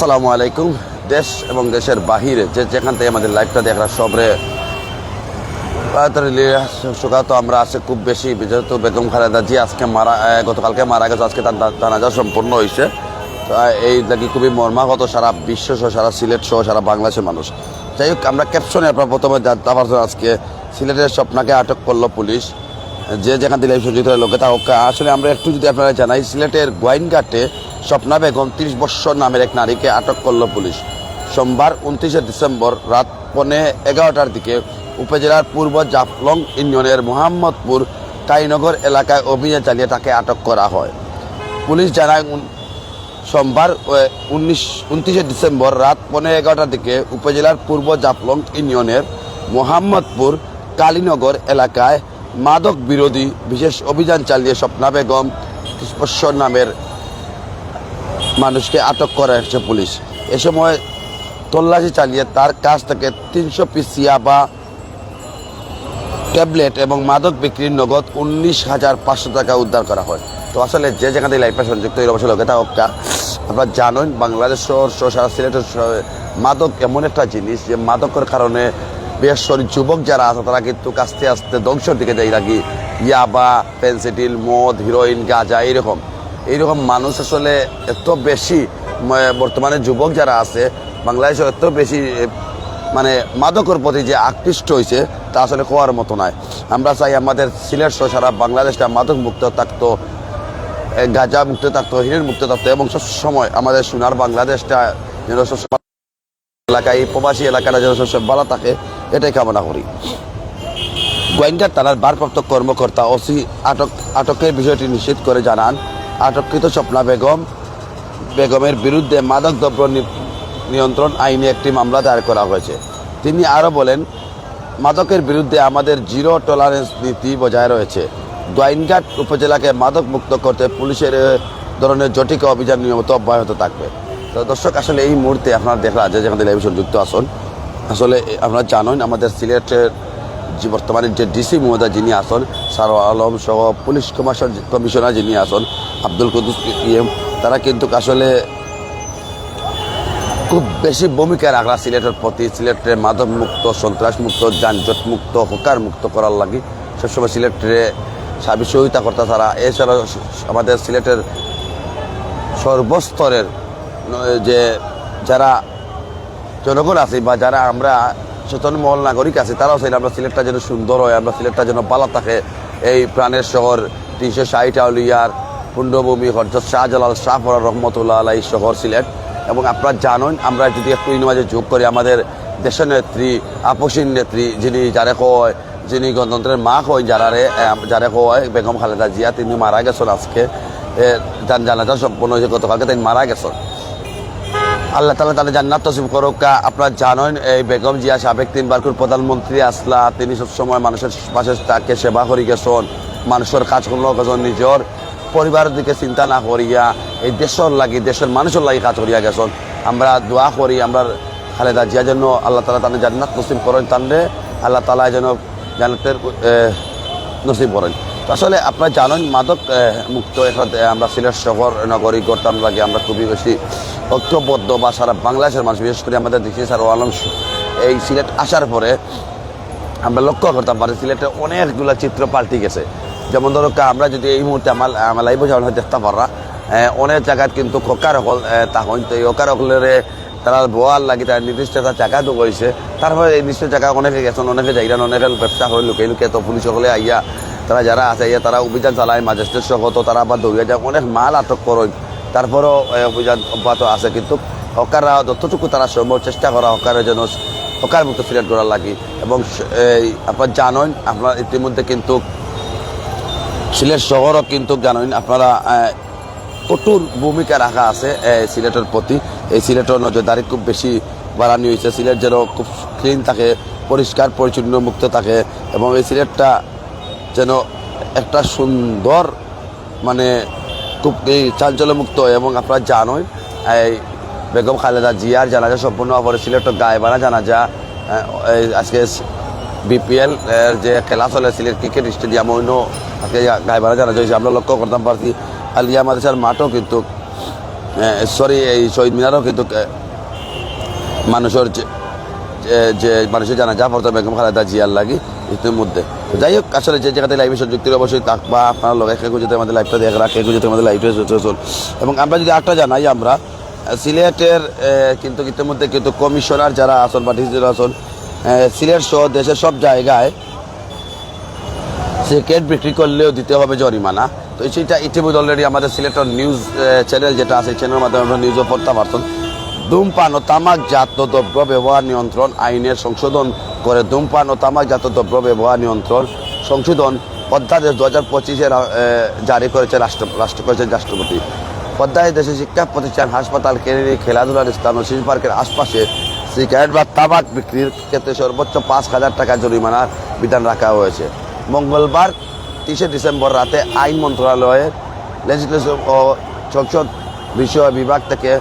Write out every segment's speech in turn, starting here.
আসসালামু আলাইকুম। দেশ এবং দেশের বাহিরে যে যেখান থেকে আমাদের লাইভটা দেখা সবরে শোকা তো আমরা আছে খুব বেশি যেহেতু বেগম খালেদা জি, আজকে মারা গতকালকে মারা গেছে। আজকে তার জানাজা সম্পূর্ণ হয়েছে এই নাকি খুবই মর্মাগত সারা বিশ্ব সহ, সারা সিলেট সহ, সারা বাংলাদেশের মানুষ। যাই হোক, আমরা ক্যাপশনে আপনার প্রথমে জানতে পারছেন আজকে সিলেটের স্বপ্নাকে আটক করল পুলিশ। যে যেখান থেকে সজ্জিত লোকে, তা হোক আসলে আমরা একটু যদি আপনারা জানাই, সিলেটের গোয়াইনঘাটে স্বপ্না বেগম তিরিশ বৎসর নামের এক নারীকে আটক করল পুলিশ। সোমবার উনত্রিশে ডিসেম্বর রাত পৌনে এগারোটার দিকে উপজেলার পূর্ব জাফলং ইউনিয়নের মোহাম্মদপুর কাইনগর এলাকায় অভিযান চালিয়ে তাকে আটক করা হয়। পুলিশ জানায় সোমবার উনিশ উনত্রিশে ডিসেম্বর রাত পনেরো এগারোটার দিকে উপজেলার পূর্ব জাফলং ইউনিয়নের মোহাম্মদপুর কালীনগর এলাকায় মাদক বিরোধী বিশেষ অভিযান চালিয়ে স্বপ্না বেগম পুষ্পশ্বর নামের মানুষকে আটক করা হয়েছে পুলিশ। এ সময় তল্লাশি চালিয়ে তার কাছ থেকে তিনশো পিস বা ট্যাবলেট এবং মাদক বিক্রির নগদ উনিশ হাজার পাঁচশো টাকা উদ্ধার করা হয়। তো আসলে যে যেখান থেকে লাইফে সংযুক্ত এই অবশ্যই লোকেটা হকা আপনারা জানেন, বাংলাদেশ সহ সারা সিলেটের মাদক এমন একটা জিনিস যে মাদকের কারণে বিশেষ যুবক যারা আছে, তারা কিন্তু আস্তে আস্তে ধ্বংসের দিকে যায় নাকি? ইয়াবা পেন্সিডিল মদ, হিরোইন, গাঁজা, এইরকম। এইরকম মানুষ আসলে এত বেশি বর্তমানে যুবক যারা আছে বাংলাদেশে এত বেশি মানে মাদকের প্রতি যে আকৃষ্ট হয়েছে তা আসলে কোয়ার মতো নয়। আমরা চাই আমাদের সিলেট সহ সারা বাংলাদেশটা মাদক মুক্ত থাকতো গাঁজা মুক্ত থাকতো হিরের মুক্ত থাকতো, এবং সবসময় আমাদের সোনার বাংলাদেশটা যেন এলাকায় প্রবাসী এলাকাটা যেন সবসময় ভালো থাকে, এটাই কামনা করি। গোয়েন্দা থানার ভারপ্রাপ্ত কর্মকর্তা ওসি আটক, আটকের বিষয়টি নিশ্চিত করে জানান, আটককৃত স্বপ্না বেগম, বেগমের বিরুদ্ধে মাদক দ্রব্য নিয়ন্ত্রণ আইনে একটি মামলা দায়ের করা হয়েছে। তিনি আরও বলেন, মাদকের বিরুদ্ধে আমাদের জিরো টলারেন্স নীতি বজায় রয়েছে। গোয়াইনঘাট উপজেলাকে মাদক মুক্ত করতে পুলিশের ধরনের জটিক অভিযান নিয়মিত অব্যাহত থাকবে। তো দর্শক, আসলে এই মুহূর্তে আপনারা দেখলা যে যেখানে টেলিভিশন যুক্ত আসুন। আসলে আপনারা জানেন আমাদের সিলেটের যে বর্তমানে যে ডিসি মহোদা যিনি আসন সার আলম সহ পুলিশ কমিশন কমিশনার যিনি আসন, আব্দুল কুদ্দুস ইএম, তারা কিন্তু আসলে খুব বেশি ভূমিকা রাখলা সিলেটের প্রতি। সিলেটের মাদক মুক্ত সন্ত্রাস মুক্ত যানজট মুক্ত হোকার মুক্ত করার লাগে সবসময় সিলেটে সাবি সহযোগিতা করতে তারা। এছাড়া আমাদের সিলেটের সর্বস্তরের যে যারা জনগণ আছে বা যারা আমরা সচেতন মহল নাগরিক আছে, তারাও চাইলে আমরা সিলেটটা যেন সুন্দর হয়, আমরা সিলেটটা যেন ভালো থাকে। এই প্রাণের শহর, তিনশো ষাট আউলিয়ার পুণ্যভূমি হরজত শাহজালাল শাহফর রহমতুল্লাহ আলাই শহর সিলেট। এবং আপনারা জানেন, আমরা যদি একটু ইনমাজে যোগ করি, আমাদের দেশের নেত্রী, আপসীন নেত্রী যিনি যারে কয়, যিনি গণতন্ত্রের মা কয়, যারারে যারে কয়, বেগম খালেদা জিয়া, তিনি মারা গেছেন আজকে। জানাজা সম্পন্ন হয়েছে গতকালকে, তিনি মারা গেছেন। আল্লাহ তালা তাদের জান্নাত তসিব করুক। আপনারা জানেন, এই বেগম জিয়া সাবেক তিনবার করে প্রধানমন্ত্রী আসলা। তিনি সবসময় মানুষের পাশে তাকে সেবা করি গেছেন। মানুষের কাজ করল গেছেন নিজের। পরিবারের দিকে চিন্তা না করিয়া, এই দেশের লাগি, দেশের মানুষের লাগি কাজ করিয়া গেছেন। আমরা দোয়া করি, আমরা খালেদা জিয়া যেন আল্লাহ তালা তাদের জান্নাত নসিব করেন তানরে আল্লাহ তালা যেন জান্নাতের নসিব করেন। আসলে আপনারা জানেন, মাদক মুক্ত এখন, আমরা সিলেট শহর, নগরী করতাম লাগে আমরা খুবই বেশি ঐক্যবদ্ধ বা সারা বাংলাদেশের মানুষ, বিশেষ করে আমাদের দেশে স্যার আলম এই সিলেট আসার পরে আমরা লক্ষ্য করতাম পারি সিলেটে অনেকগুলো চিত্র পাল্টি গেছে। যেমন ধরো আমরা যদি এই মুহূর্তে আমার আমার লাইভ যেমন দেখতে পারা অনেক জায়গায় কিন্তু ককার হল তখন তো এই অকার হলের তারা বোয়ার লাগি তারা নির্দিষ্ট একটা জায়গা তো করেছে তারপরে এই নির্দিষ্ট জায়গা অনেকে গেছেন, অনেকে যাইরান অনেকে ব্যবসা করে লুকে লুকে তো পুলিশ সকলে আইয়া, তারা যারা আছে আইয়া তারা অভিযান চালায় ম্যাজিস্ট্রেট সহ তো তারা আবার দৌড়িয়ে যায়, অনেক মাল আটক করেন। তারপরেও অভিযান অব্যাহত আছে, কিন্তু হকাররা যতটুকু তারা সম্ভব চেষ্টা করা হকারের জন্য হকার মুক্ত সিলেট করার লাগে। এবং আপনারা জানেন, আপনার ইতিমধ্যে কিন্তু সিলেট শহরও কিন্তু জানেন, আপনারা কঠোর ভূমিকা রাখা আছে সিলেটের প্রতি। এই সিলেটের নজরদারি খুব বেশি বাড়ানো হয়েছে। সিলেট যেন খুব ক্লিন থাকে, পরিষ্কার, পরিচ্ছন্ন, মুক্ত থাকে, এবং এই সিলেটটা যেন একটা সুন্দর মানে খুব চাঞ্চল্যমুক্ত এবং আপনারা জানেন এই বেগম খালেদা জিয়ার জানাজা সম্পূর্ণ পরে সিলেটের গায়েবানা জানাজা আজকে বিপিএল এর যে খেলা চলে সিলেট ক্রিকেট স্টেডিয়াম, অন্য আজকে গায়েবানা জানাজা হয়েছে, আমরা লক্ষ্য করতাম পারছি আলিয়া মাদ্রাসার মাঠও কিন্তু সরি এই শহীদ মিনারও কিন্তু মানুষের যে- মানুষের জানা যা পড়তো বেগম খালেদা জিয়ার লাগি ইতির মধ্যে যাই হোক, আসলে যে জায়গাতে লাইভে সংযুক্তির অবশ্যই থাকবা আপনার লগে কেউ যদি আমাদের লাইভটা দেখরা কেউ যদি আমাদের লাইভটা চল এবং আমরা যদি একটা জানাই আমরা সিলেটের কিন্তু ইতিমধ্যে কিন্তু কমিশনার যারা আসন বা ডিসিজন আসন সিলেট সহ দেশের সব জায়গায় সিগারেট বিক্রি করলেও দিতে হবে জরিমানা। তো সেটা ইতিমধ্যে অলরেডি আমাদের সিলেটের নিউজ চ্যানেল যেটা আছে চ্যানেলের মাধ্যমে আমরা নিউজও পড়তে পারতাম ধূমপান ও তামাকজাত দ্রব্য ব্যবহার নিয়ন্ত্রণ আইনের সংশোধন করে ধূমপান ও তামাকজাত দ্রব্য ব্যবহার নিয়ন্ত্রণ সংশোধন অধ্যাদেশ দু হাজার পঁচিশে জারি করেছে রাষ্ট্র রাষ্ট্র করেছেন রাষ্ট্রপতি। অধ্যায় দেশে শিক্ষা প্রতিষ্ঠান, হাসপাতাল, ক্লিনিক, খেলাধুলার স্থান ও শিশু পার্কের আশপাশে সিগারেট বা তামাক বিক্রির ক্ষেত্রে সর্বোচ্চ পাঁচ হাজার টাকা জরিমানার বিধান রাখা হয়েছে। মঙ্গলবার তিরিশে ডিসেম্বর রাতে আইন মন্ত্রণালয়ের লেজিসলেশন ও সংসদ বিষয় বিভাগ থেকে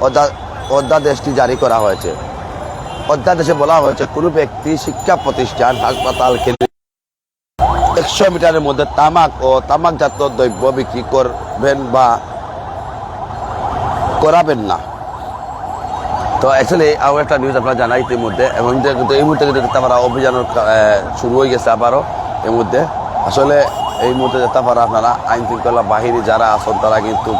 অধ্যা- অধ্যাদেশটি জারি করা হয়েছে। অধ্যাদেশে বলা হয়েছে, কোনো ব্যক্তি শিক্ষা প্রতিষ্ঠান, হাসপাতাল একশো মিটারের মধ্যে তামাক ও তামাকজাত দ্রব্য বিক্রি করবেন বা করাবেন না। তো অ্যাকচুয়ালি আরও একটা নিউজ আপনারা জানাই ইতিমধ্যে, এবং কিন্তু এই মুহূর্তে কিন্তু তারা অভিযানের শুরু হয়ে গেছে আবারও এর মধ্যে আসলে এই মুহূর্তে যেতে পারা আপনারা আইন শৃঙ্খলা বাহিনী যারা আছেন, তারা কিন্তু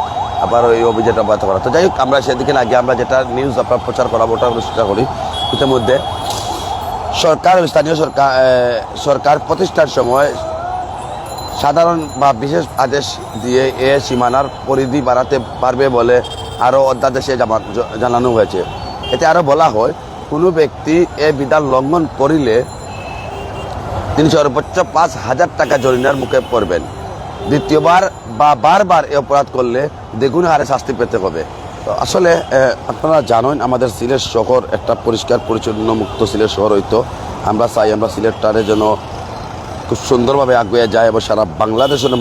আবারও এই অভিযানটা অব্যাহত করা। তো যাই হোক, আমরা সেদিকে আগে আমরা যেটা নিউজ আপনার প্রচার করাবো, ওটা চেষ্টা করি। ইতিমধ্যে সরকার স্থানীয় সরকার সরকার প্রতিষ্ঠার সময় সাধারণ বা বিশেষ আদেশ দিয়ে এ সীমানার পরিধি বাড়াতে পারবে বলে আরও অধ্যাদেশে জানানো হয়েছে। এতে আরও বলা হয়, কোনো ব্যক্তি এ বিধান লঙ্ঘন করিলে তিনি সর্বোচ্চ পাঁচ হাজার টাকা জরিমানার মুখে পড়বেন। দ্বিতীয়বার বা বারবার এ অপরাধ করলে দ্বিগুণ হারে শাস্তি পেতে হবে। আসলে আপনারা জানেন আমাদের সিলেট শহর একটা পরিষ্কার পরিচ্ছন্ন মুক্ত সিলেট শহর হইতো। আমরা চাই আমরা সিলেটটারে যেন খুব সুন্দরভাবে আগুয়ে যায় এবং সারা বাংলাদেশের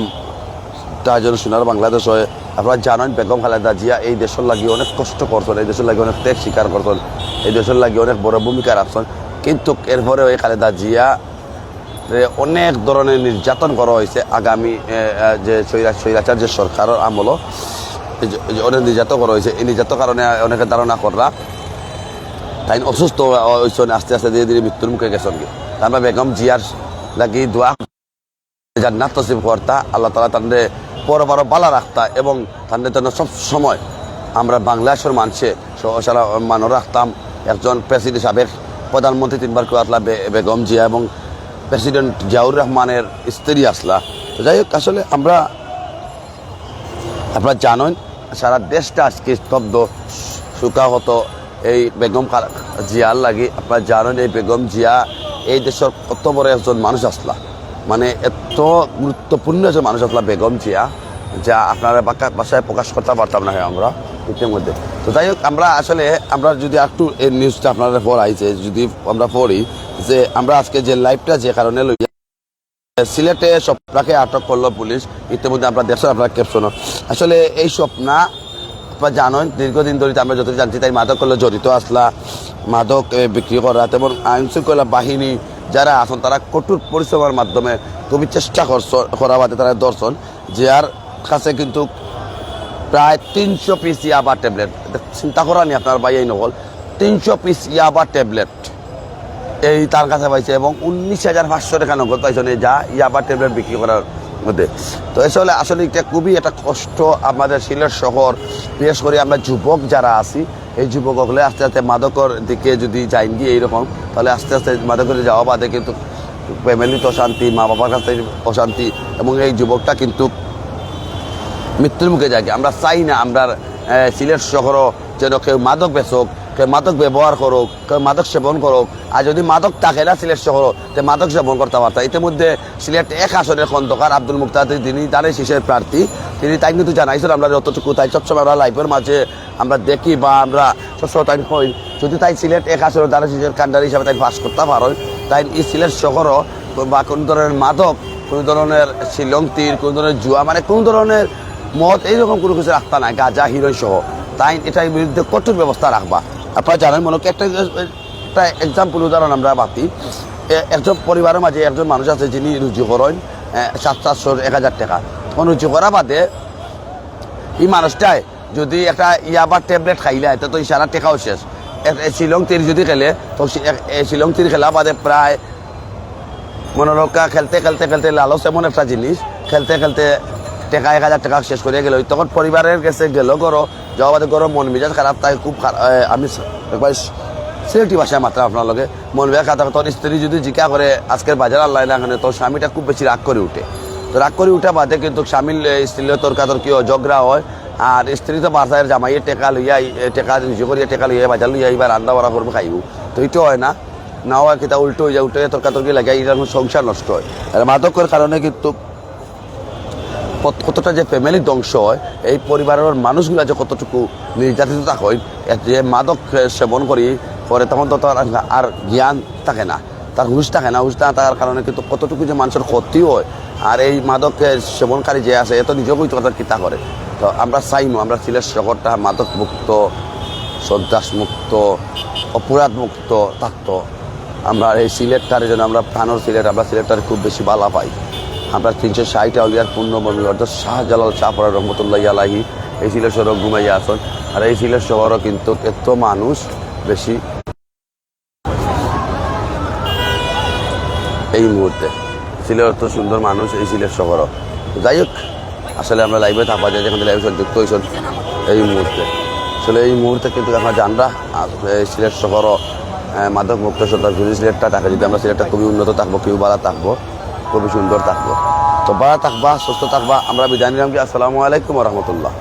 তার জন্য সোনার বাংলাদেশ হয়। আপনারা জানেন বেগম খালেদা জিয়া এই দেশের লাগি অনেক কষ্ট করছেন, এই দেশের লাগি অনেক ত্যাগ স্বীকার করছেন, এই দেশের লাগি অনেক বড় ভূমিকা রাখছেন। কিন্তু এরপরে ওই খালেদা জিয়া অনেক ধরনের নির্যাতন করা হয়েছে আগামী যে স্বৈরা, স্বৈরাচার যে সরকারের আমল। অনেক নির্যাতন করা হয়েছে। এই নির্যাতন কারণে অনেকে ধারণা করা তাই অসুস্থ হয়েছেন আস্তে আস্তে ধীরে ধীরে মৃত্যুর মুখে গেছেন তারপর বেগম জিয়ার লাগি দোয়া, জান্নাত তসিব কর্তা, আল্লাহ তালা তাদের পর বড় বালা রাখতা এবং তাদের জন্য সব সময় আমরা বাংলাদেশের মানুষে সারা মানুষ রাখতাম। একজন প্রেসিডেন্ট সাবেক প্রধানমন্ত্রী তিনবার বে- বেগম জিয়া এবং প্রেসিডেন্ট জিয়াউর রহমানের স্ত্রী আসলা। যাই হোক, আসলে আমরা আপনারা জানেন সারা দেশটা আজকে স্তব্ধ সুখাহত এই বেগম জিয়ার লাগি। আপনারা জানেন এই বেগম জিয়া এই দেশের কত বড় একজন মানুষ আসলা। মানে এত গুরুত্বপূর্ণ একজন মানুষ আসলা বেগম জিয়া, যা আপনারা বাসায় প্রকাশ করতে পারতাম না আমরা ইতিমধ্যে। তো যাই হোক, আমরা আসলে আমরা যদি একটু এই নিউজটা আপনারা পড়াইছে যদি আমরা পড়ি, যে আমরা আজকে যে লাইভটা যে কারণে লই সিলেটে স্বপ্নাকে আটক করল পুলিশ। ইতিমধ্যে আমরা দেখছ আপনার ক্যাপশন আসলে এই স্বপ্না আপনারা জানেন, দীর্ঘদিন ধরে আমরা যত জানছি তাই মাদক করলে জড়িত আসলা, মাদক বিক্রি করা এবং আইন শৃঙ্খলা বাহিনী যারা আছেন, তারা কঠোর পরিশ্রমের মাধ্যমে খুবই চেষ্টা করা বাদে তারা দর্শন যার কাছে কিন্তু প্রায় তিনশো পিস ইয়াবা ট্যাবলেট। চিন্তা করানি আপনার ভাই এই নকল। তিনশো পিস ইয়াবা ট্যাবলেট। এই তার কাছে পাইছে এবং উনিশ হাজার পাঁচশো টাকা নগদ পাইছে যা ইয়াবা ট্যাবলেট বিক্রি করার মধ্যে। তো আসলে আসলে এটা খুবই একটা কষ্ট আমাদের সিলেট শহর। বিশেষ করে আমরা যুবক যারা আছি, এই যুবক হলে আস্তে আস্তে মাদকর দিকে যদি যাই গিয়ে এইরকম, তাহলে আস্তে আস্তে মাদকের যাওয়া বাদে কিন্তু ফ্যামিলিতে অশান্তি মা বাবার কাছে অশান্তি এবং এই যুবকটা কিন্তু মৃত্যুর মুখে যায়। আমরা চাই না আমরা সিলেট শহরও যেন কেউ মাদক বেচক মাদক ব্যবহার করুক মাদক সেবন করুক, আর যদি মাদক থাকে না সিলেট শহর, তে মাদক সেবন করতে পারতাম ইতিমধ্যে সিলেট এক আসনের খন্দকার আব্দুল মুক্তাদি, তিনি তারই শীষের প্রার্থী। তিনি তাই কিন্তু জানাইছেন, আমরা যতটুকু তাই সবসময় আমরা লাইফের মাঝে আমরা দেখি বা আমরা সবসময় তাই হই। যদি তাই সিলেট এক আসনের তারা শীষের কান্ডার হিসাবে তাই পাস করতে পারেন তাই এই সিলেট শহরও বা কোন ধরনের মাদক, কোন ধরনের শিলং তীর, কোন ধরনের জুয়া মানে কোন ধরনের মদ, এইরকম কোনো কিছু রাখতা নাই, গাঁজা, হিরোইন সহ। তাই এটার বিরুদ্ধে কঠোর ব্যবস্থা রাখবা। আপনারা জানেন মনে একটা একটা এক্সাম্পল উদাহরণ আমরা বাতি। একজন পরিবারের মাঝে একজন মানুষ আছে যিনি রুজু করেন সাত সাতশো এক হাজার টাকা। তখন রুজু করা বাদে এই মানুষটাই যদি একটা ইয়াবার ট্যাবলেট খাইলে তো তো সারা টেকাও শেষ। শিলং তীর যদি খেলে, তো শিলং তীর খেলা বাদে প্রায় মনোরক্ষা খেলতে খেলতে খেলতে লালস এমন একটা জিনিস, খেলতে খেলতে টাকা এক হাজার টাকা শেষ করে গেল। তখন পরিবারের কাছে গেল করো যাওয়া বাদে করো মন মেজাজ খারাপ, তাই খুব আমি একবার স- সিলেটি ভাষায় মাত্রা আপনার মন মেজাজ খারাপ, তোর স্ত্রী যদি জিকা করে, আজকের বাজার আল্লাহ না এখানে তোর স্বামীটা খুব বেশি রাগ করে উঠে। তো রাগ করে উঠা বাদে কিন্তু স্বামীর স্ত্রীর তর্কাতর্কি ঝগড়া হয়। আর স্ত্রী তো বাসায় জামাইয়ের টেকা লইয়া টেকা নিজে করিয়া টেকা লইয়া বাজার লইয়া এইবার রান্না বাড়া করব খাইব। তো এইটা হয় না। না হয় কিতা উল্টো হয়ে যায়, উল্টো তর্কাতর্কি লাগে এটার সংসার নষ্ট হয়। আর মাদকের কারণে কিন্তু কতটা যে ফ্যামিলি ধ্বংস হয়, এই পরিবারের মানুষগুলা যে কতটুকু নির্যাতিত থাকে যে মাদক সেবন করি, পরে তখন তো আর জ্ঞান থাকে না, তার হুশ থাকে না, হুশ না থাকার কারণে কিন্তু কতটুকু যে মানুষের ক্ষতি হয়। আর এই মাদক সেবনকারী যে আছে এত নিজেও হয়তো কথা কিতা করে। তো আমরা চাইনো আমরা সিলেট শহরটা মাদক মুক্ত সন্ত্রাস মুক্ত অপরাধ মুক্ত থাকতো। আমরা এই সিলেটটার জন্য আমরা প্রাণর সিলেট, আমরা সিলেটটার খুব বেশি বালা পাই। আমরা তিনশো ষাট আউলিয়ার পূর্ণভূমি অর্থাৎ শাহজালাল শাহপরা রহমতুল্লাহ আলাহি এই সিলেট শহর ঘুমাইয়া আসন। আর এই সিলেট শহরও কিন্তু এত মানুষ বেশি এই মুহূর্তে। সিলেট এত সুন্দর মানুষ, এই সিলেট শহরও। যাই হোক, আসলে আমরা লাইভে থাকা যায় যেখানে লাইভ যুক্ত হয়েছেন এই মুহূর্তে। আসলে এই মুহূর্তে কিন্তু আমরা জানরা সিলেট শহরও মাদক মুক্ত যদি সিলেটটা থাকে যদি আমরা সিলেটটা খুবই উন্নত থাকব কেউ বাড়া থাকব। খুবই সুন্দর থাকব তো বাড়া থাকবা সুস্থ থাকবা আমরা বিদায় নিলাম কি? আসসালামু আলাইকুম রহমতুল্লাহ।